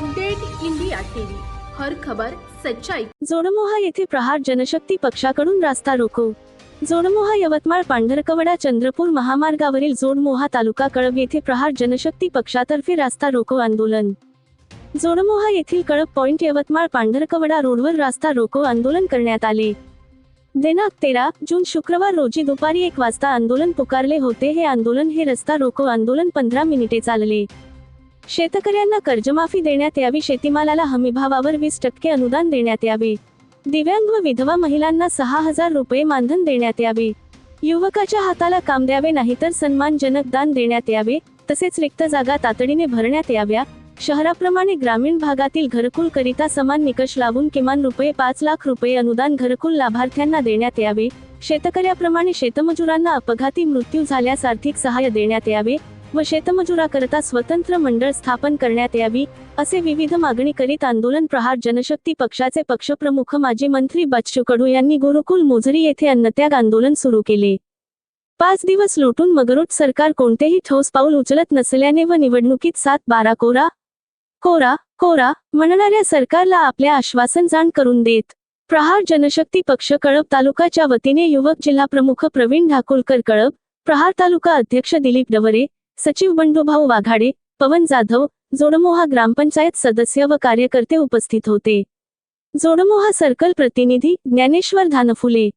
Update India TV. हर खबर सच्चाई. जोडमोहा येथे प्रहार जनशक्ती पक्षाकडून रास्ता रोको. जोडमोहा यवतमाळ पांढरकवडा चंद्रपूर महामार्गावरील जोडमोहा तालुका कळब येथे प्रहार जनशक्ती पक्षातर्फे रास्ता रोको आंदोलन. जोडमोहा येथील कळब पॉइंट यवतमाळ पांढरकवडा रोडवर रास्ता रोको आंदोलन करण्यात आले. दिनांक तेरा जून शुक्रवार रोजी दुपारी एक वाजता आंदोलन पुकारले होते हे आंदोलन हे रस्ता रोको आंदोलन पंधरा मिनिटे चालले. शेतकऱ्यांना कर्जमाफी देण्यात यावी शेतीमालाला हमीभावावर वीस टक्के अनुदान देण्यात यावे. दिव्यांग व विधवा महिलांना सहा हजार रुपये मानधन देण्यात यावे. युवकाच्या हाताला काम द्यावे नाहीतर सन्मानजनक दान देण्यात यावे. तसेच रिक्त जागा तातडीने भरण्यात याव्या. शहराप्रमाणे ग्रामीण भागातील घरकुल करिता समान निकष लावून किमान रुपये पाच लाख रुपये अनुदान घरकुल लाभार्थ्यांना देण्यात यावे. शेतकऱ्याप्रमाणे शेतमजुरांना अपघाती मृत्यू झाल्यास आर्थिक सहाय्य देण्यात यावे. व शेतमजुराकरता स्वतंत्र मंडळ स्थापन करण्यात यावी असे विविध मागणी करीत आंदोलन प्रहार जनशक्ती पक्षाचे पक्षप्रमुख माजी मंत्री बच्चू कडू यांनी गुरुकुल मोझरी येथे अन्नत्याग आंदोलन सुरू केले. पाच दिवस लुटून मगरूट सरकार कोणतेही ठोस पाऊल उचलत नसल्याने व निवडणुकीत सात बारा कोरा कोरा कोरा म्हणणाऱ्या सरकारला आपले आश्वासन जाण करून देत. प्रहार जनशक्ती पक्ष कळब तालुकाच्या वतीने युवक जिल्हा प्रमुख प्रवीण ढाकुलकर कळब प्रहार तालुका अध्यक्ष दिलीप डवरे सचिव बंडूभाऊ वाघाडे पवन जाधव जोडमोहा ग्रामपंचायत सदस्य व कार्यकर्ते उपस्थित होते. जोडमोहा सर्कल प्रतिनिधी ज्ञानेश्वर धानफुले